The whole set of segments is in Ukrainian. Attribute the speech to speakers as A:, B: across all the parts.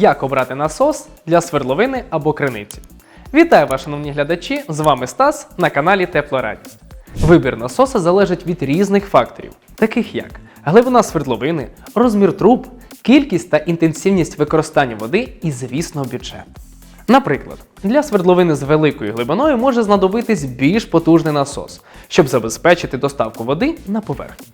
A: Як обрати насос для свердловини або криниці? Вітаю вас, шановні глядачі! З вами Стас на каналі Теплорадість. Вибір насоса залежить від різних факторів, таких як глибина свердловини, розмір труб, кількість та інтенсивність використання води і, звісно, бюджет. Наприклад, для свердловини з великою глибиною може знадобитись більш потужний насос, щоб забезпечити доставку води на поверхню.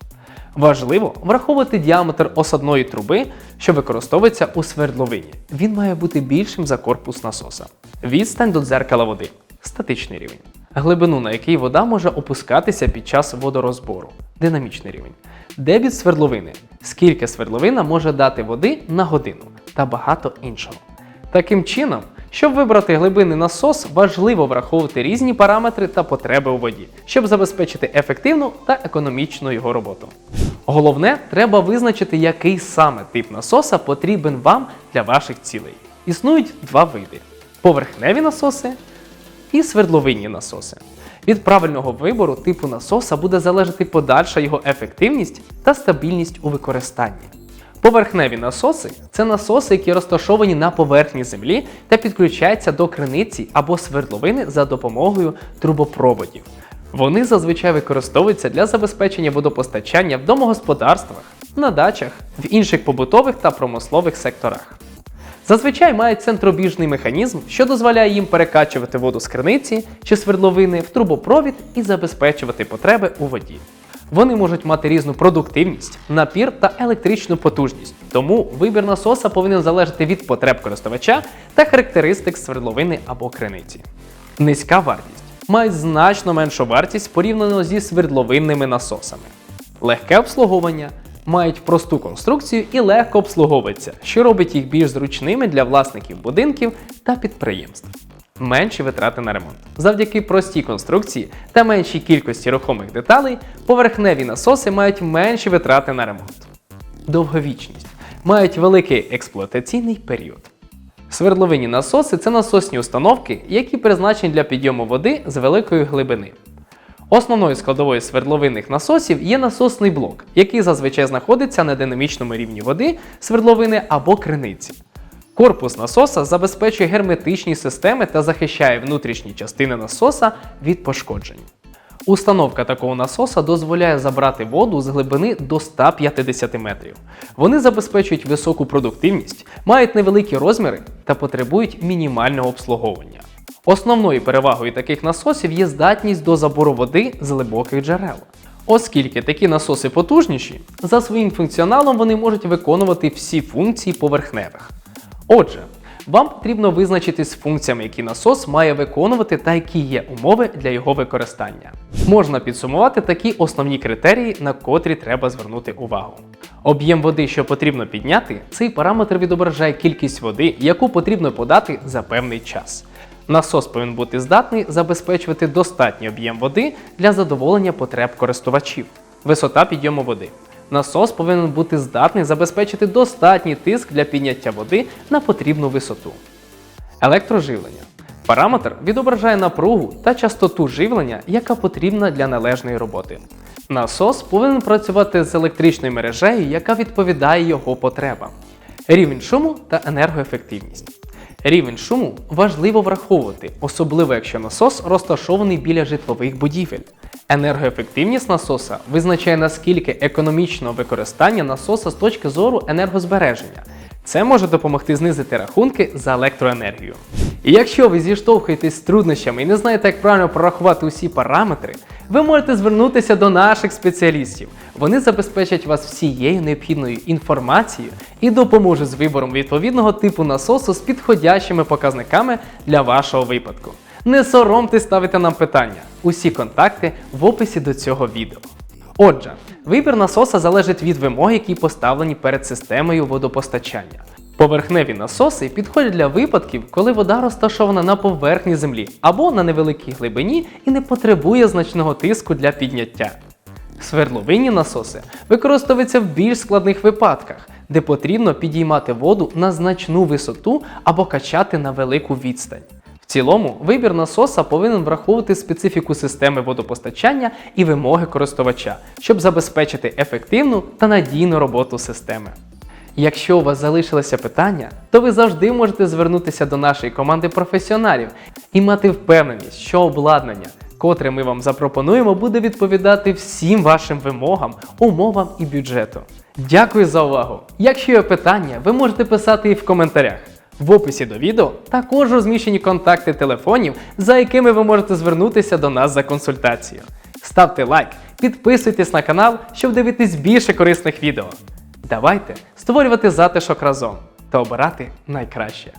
A: Важливо враховувати діаметр осадної труби, що використовується у свердловині. Він має бути більшим за корпус насоса. Відстань до дзеркала води статичний рівень. Глибину, на який вода може опускатися під час водорозбору динамічний рівень. Дебіт свердловини, скільки свердловина може дати води на годину та багато іншого. Таким чином, щоб вибрати глибинний насос, важливо враховувати різні параметри та потреби у воді, щоб забезпечити ефективну та економічну його роботу. Головне, треба визначити, який саме тип насоса потрібен вам для ваших цілей. Існують два види: поверхневі насоси і свердловинні насоси. Від правильного вибору типу насоса буде залежати подальша його ефективність та стабільність у використанні. Поверхневі насоси це насоси, які розташовані на поверхні землі та підключаються до криниці або свердловини за допомогою трубопроводів. Вони зазвичай використовуються для забезпечення водопостачання в домогосподарствах, на дачах, в інших побутових та промислових секторах. Зазвичай мають центробіжний механізм, що дозволяє їм перекачувати воду з криниці чи свердловини в трубопровід і забезпечувати потреби у воді. Вони можуть мати різну продуктивність, напір та електричну потужність, тому вибір насоса повинен залежати від потреб користувача та характеристик свердловини або криниці. Низька вартість мають значно меншу вартість порівняно зі свердловинними насосами. Легке обслуговування мають просту конструкцію і легко обслуговуються, що робить їх більш зручними для власників будинків та підприємств. Менші витрати на ремонт. Завдяки простій конструкції та меншій кількості рухомих деталей, поверхневі насоси мають менші витрати на ремонт. Довговічність мають великий експлуатаційний період. Свердловинні насоси це насосні установки, які призначені для підйому води з великої глибини. Основною складовою свердловинних насосів є насосний блок, який зазвичай знаходиться на динамічному рівні води, свердловини або криниці. Корпус насоса забезпечує герметичні системи та захищає внутрішні частини насоса від пошкоджень. Установка такого насоса дозволяє забрати воду з глибини до 150 метрів. Вони забезпечують високу продуктивність, мають невеликі розміри та потребують мінімального обслуговування. Основною перевагою таких насосів є здатність до забору води з глибоких джерел. Оскільки такі насоси потужніші, за своїм функціоналом вони можуть виконувати всі функції поверхневих. Отже, вам потрібно визначитись з функціями, які насос має виконувати та які є умови для його використання. Можна підсумувати такі основні критерії, на котрі треба звернути увагу. Об'єм води, що потрібно підняти, цей параметр відображає кількість води, яку потрібно подати за певний час. Насос повинен бути здатний забезпечувати достатній об'єм води для задоволення потреб користувачів. Висота підйому води. Насос повинен бути здатний забезпечити достатній тиск для підняття води на потрібну висоту. Електроживлення. Параметр відображає напругу та частоту живлення, яка потрібна для належної роботи. Насос повинен працювати з електричною мережею, яка відповідає його потребам. Рівень шуму та енергоефективність. Рівень шуму важливо враховувати, особливо якщо насос розташований біля житлових будівель. Енергоефективність насоса визначає наскільки економічного використання насоса з точки зору енергозбереження. Це може допомогти знизити рахунки за електроенергію. І якщо ви зіштовхуєтесь з труднощами і не знаєте, як правильно прорахувати усі параметри, ви можете звернутися до наших спеціалістів. Вони забезпечать вас всією необхідною інформацією і допоможуть з вибором відповідного типу насосу з підходящими показниками для вашого випадку. Не соромтесь ставити нам питання. Усі контакти в описі до цього відео. Отже, вибір насоса залежить від вимог, які поставлені перед системою водопостачання. Поверхневі насоси підходять для випадків, коли вода розташована на поверхні землі або на невеликій глибині і не потребує значного тиску для підняття. Свердловинні насоси використовуються в більш складних випадках, де потрібно підіймати воду на значну висоту або качати на велику відстань. Цілому, вибір насоса повинен враховувати специфіку системи водопостачання і вимоги користувача, щоб забезпечити ефективну та надійну роботу системи. Якщо у вас залишилося питання, то ви завжди можете звернутися до нашої команди професіоналів і мати впевненість, що обладнання, котре ми вам запропонуємо, буде відповідати всім вашим вимогам, умовам і бюджету. Дякую за увагу! Якщо є питання, ви можете писати їх в коментарях. В описі до відео також розміщені контакти телефонів, за якими ви можете звернутися до нас за консультацією. Ставте лайк, підписуйтесь на канал, щоб дивитись більше корисних відео. Давайте створювати затишок разом та обирати найкраще.